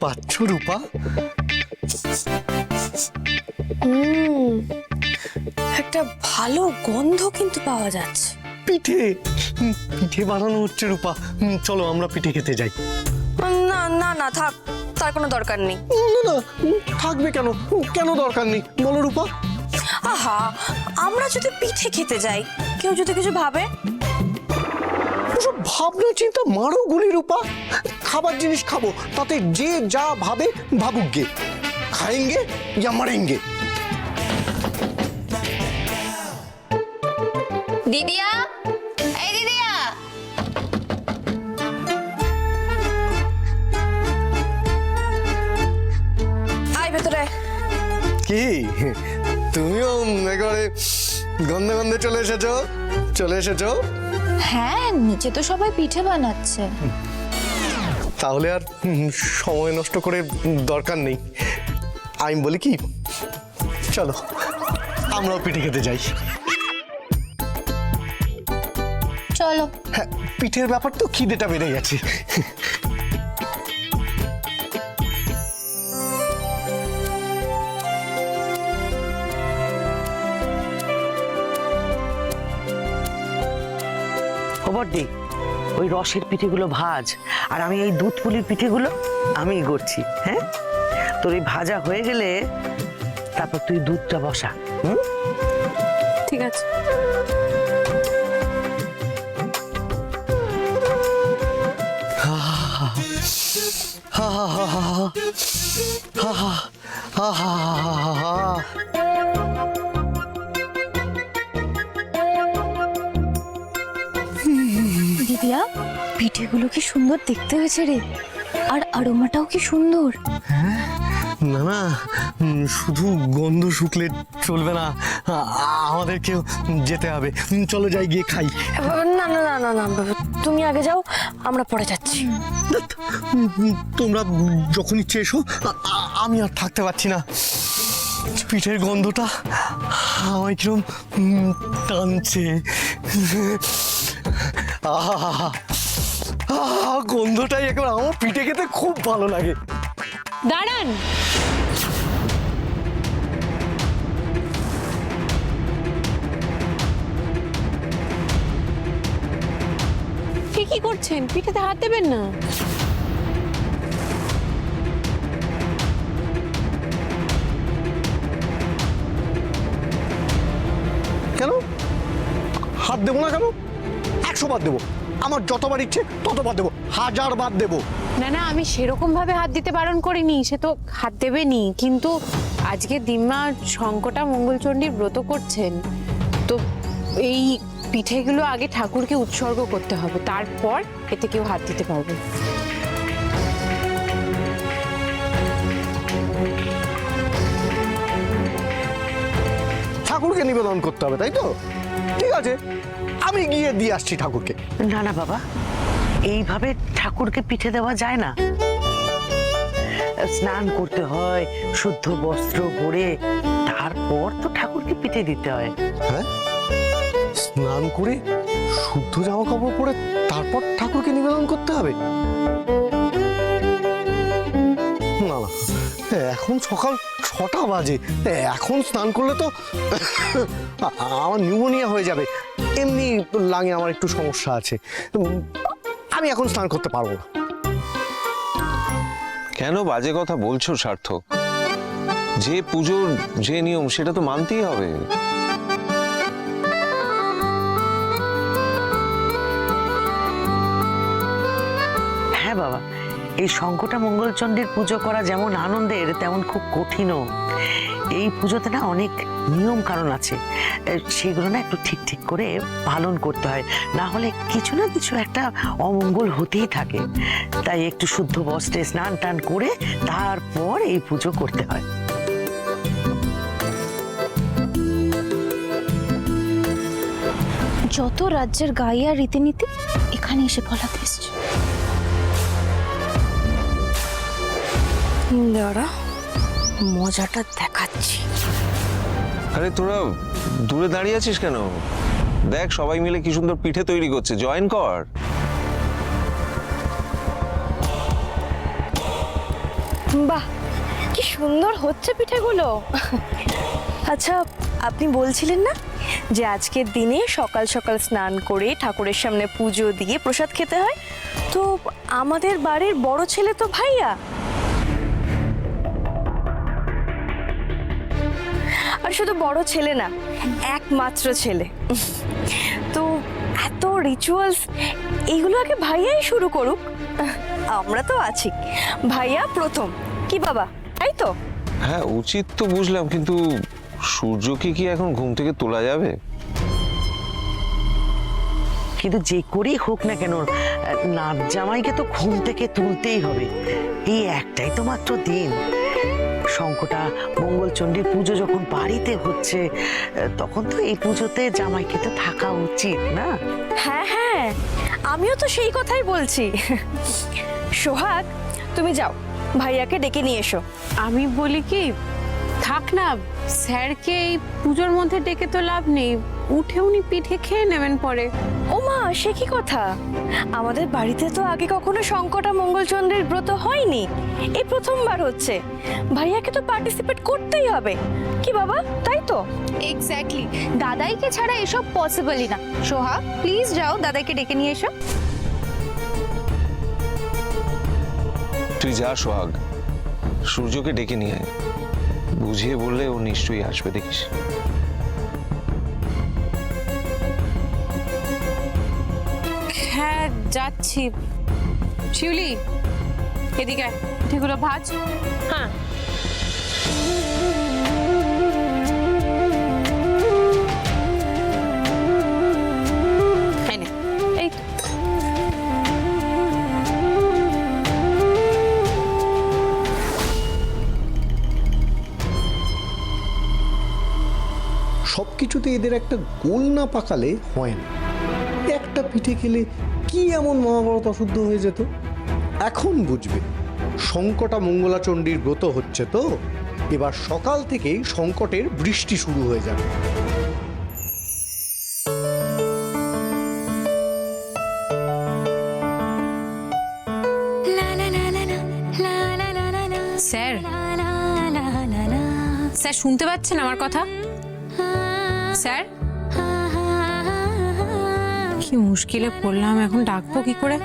পাচ্ছ রূপা? হুম একটা ভালো গন্ধ কিন্তু পাওয়া যাচ্ছে। পিঠে পিঠে বানানো হচ্ছে রূপা। চলো আমরা পিঠে খেতে যাই। না না না থাক তার কোনো দরকার নেই। না না থাকবে কেন? কেন দরকার নেই? বলো রূপা। আহা আমরা যদি পিঠে খেতে যাই কেউ যদি কিছু ভাবে? ওসব ভাবনা চিন্তা মারো খাবার জিনিস খাব তাতে যে যা ভাবে ভাবুক গে। ইয়া মারেঙ্গে। দিদিয়া? এই দিদিয়া! ভেতরে। কি? তুমিও একেবারে গন্ধে গন্ধে চলে এসেছ? চলে এসেছ? হ্যাঁ নিচে তো সবাই পিঠে বানাচ্ছে। তাহলে আর সময় নষ্ট করে দরকার নেই। আমি বলি কি চলো আমরাও পিঠে খেতে যাই। চলো। হ্যাঁ পিঠের ব্যাপার তো খিদেটা বেড়ে গেছে। ও দে ওই রসের পিঠেগুলো ভাজ, আর আমি এই দুধ পুলির পিঠেগুলো আমিই করছি হ্যাঁ? তোর এই ভাজা হয়ে গেলে তারপর তুই দুধটা বসা, হুম? ঠিক আছে। দিদিয়া পিঠেগুলো কি সুন্দর দেখতে হয়েছে রে। আর আরোমাটাও কি সুন্দর। না না শুধু গন্ধ শুকলে চলবে না। আমাদেরকেও যেতে হবে। চলো যাই গিয়ে খাই। না না না না না তুমি আগে যাও আমরা পরে যাচ্ছি। তোমরা যখন ইচ্ছে এসো আমি আর থাকতে পারছি না। পিঠের গন্ধটা আমায় কিরম টানছে। গন্ধটাই এখন আমার পিঠে খেতে খুব ভালো লাগে। দাঁড়ান। কি কি করছেন? পিঠেতে হাত দেবেন না? কেন? হাত দেবো না কেন? একশো বার দেবো। আমার যতবার ইচ্ছে ততবার দেবো। হাজার বার দেবো। না না আমি সেরকম ভাবে হাত দিতে বারণ করিনি সে তো হাত দেবেনি। কিন্তু আজকে দিম্মা শঙ্কটা মঙ্গলচণ্ডীর ব্রত করছেন তো এই পিঠেগুলো আগে ঠাকুরকে উৎসর্গ করতে হবে তারপর এতে কেউ হাত দিতে পারবে ঠাকুরকে নিবেদন করতে হবে তাই তো? আছে আমি গিয়ে দিয়ে আসছি ঠাকুরকে। না না বাবা। এইভাবে ঠাকুরকে পিঠে দেওয়া যায় না। স্নান করতে হয় শুদ্ধ বস্ত্র পরে তারপর তো ঠাকুরকে পিঠে দিতে হয়। হ্যাঁ? স্নান করে শুদ্ধ জামা কাপড় পরে তারপর ঠাকুরকে নিবেদন করতে হবে? না না। এখন সকাল ছটা বাজে। এখন স্নান করলে তো আমার নিউমোনিয়া হয়ে যাবে। এমনি লাগে আমার একটু সমস্যা আছে। আমি এখন স্নান করতে পারব না। কেন বাজে কথা বলছো, সার্থক? যে পুজোর যে নিয়ম, সেটা তো মানতেই হবে। এই শঙ্কটা মঙ্গলচণ্ডীর পুজো করা যেমন আনন্দের, তেমন খুব কঠিনও। এই পুজোতে না অনেক নিয়ম কারণ আছে। সেগুলো না একটু ঠিক ঠিক করে পালন করতে হয়। না হলে কিছু না কিছু একটা অমঙ্গল হতেই থাকে। তাই একটু শুদ্ধ বস্ত্রে স্নান টান করে তারপর এই পুজো করতে হয়। যত রাজ্যের গাইয়া রীতিনীতি, এখানে এসে ফলাতে এসছে। দাঁড়া মজাটা দেখাচ্ছি। আরে তোরা দূরে দাঁড়িয়ে আছিস কেন? দেখ সবাই মিলে কি সুন্দর পিঠে তৈরি করছে। জয়েন কর। বাহ কি সুন্দর হচ্ছে পিঠেগুলো। আচ্ছা আপনি বলছিলেন না যে আজকের দিনে সকাল সকাল স্নান করে ঠাকুরের সামনে পুজো দিয়ে প্রসাদ খেতে হয়? তো আমাদের বাড়ির বড় ছেলে তো ভাইয়া। আর শুধু বড় ছেলে না একমাত্র ছেলে। তো এত রিচুয়ালস এইগুলো আগে ভাইয়াই শুরু করুক। আমরা তো আছি। ভাইয়া প্রথম। কি বাবা? তাই তো? হ্যাঁ উচিত তো বুঝলাম কিন্তু সূর্যকে কি এখন ঘুম থেকে তোলা যাবে? কিন্তু যে করেই হোক না কেন নাচ জামাইকে তো ঘুম থেকে তুলতেই হবে। এই একটাই তো মাত্র দিন। শঙ্কটা মঙ্গলচণ্ডীর পুজো যখন বাড়িতে হচ্ছে তখন তো এই পুজোতে জামাইকে তো থাকা উচিত না? হ্যাঁ হ্যাঁ আমিও তো সেই কথাই বলছি। সোহাগ তুমি যাও ভাইয়াকে ডেকে নিয়ে এসো। আমি বলি কি থাক না স্যারকে এই পুজোর মধ্যে ডেকে তো লাভ নেই। উঠে উনি পিঠে খেয়ে নেবেন পরে। ও মা সে কি কথা? আমাদের বাড়িতে তো আগে কখনো সংকটা মঙ্গলচন্দ্রের ব্রত হয়নি। এই প্রথমবার হচ্ছে। ভাইয়াকে তো পার্টিসিপেট করতেই হবে। কি বাবা তাই তো? এক্স্যাক্টলি দাদাইকে ছাড়া এসব পসিবলই না। সোহা প্লিজ যাও দাদাইকে ডেকে নিয়ে এসো। তুই যা সোহাগ। সূর্যকে ডেকে নিয়ে আয়। বুঝিয়ে বললে ও নিশ্চয়ই আসবে দেখিস। হ্যাঁ যাচ্ছি। শিউলি এদিকে পিঠেগুলো ভাজ। হ্যাঁ। সব কিছুতে এদের একটা গোল না পাকালে হয় না। একটা পিঠে খেলে কি এমন মহাভারত অশুদ্ধ হয়ে যেত? এখন বুঝবে। সংকটা মঙ্গলাচণ্ডীর ব্রত হচ্ছে তো? এবার সকাল থেকেই সংকটের বৃষ্টি শুরু হয়ে যাবে। স্যার স্যার শুনতে পাচ্ছেন আমার কথা? স্যার। কি মুশকিলে পড়লাম এখন ডাকবো কি করে?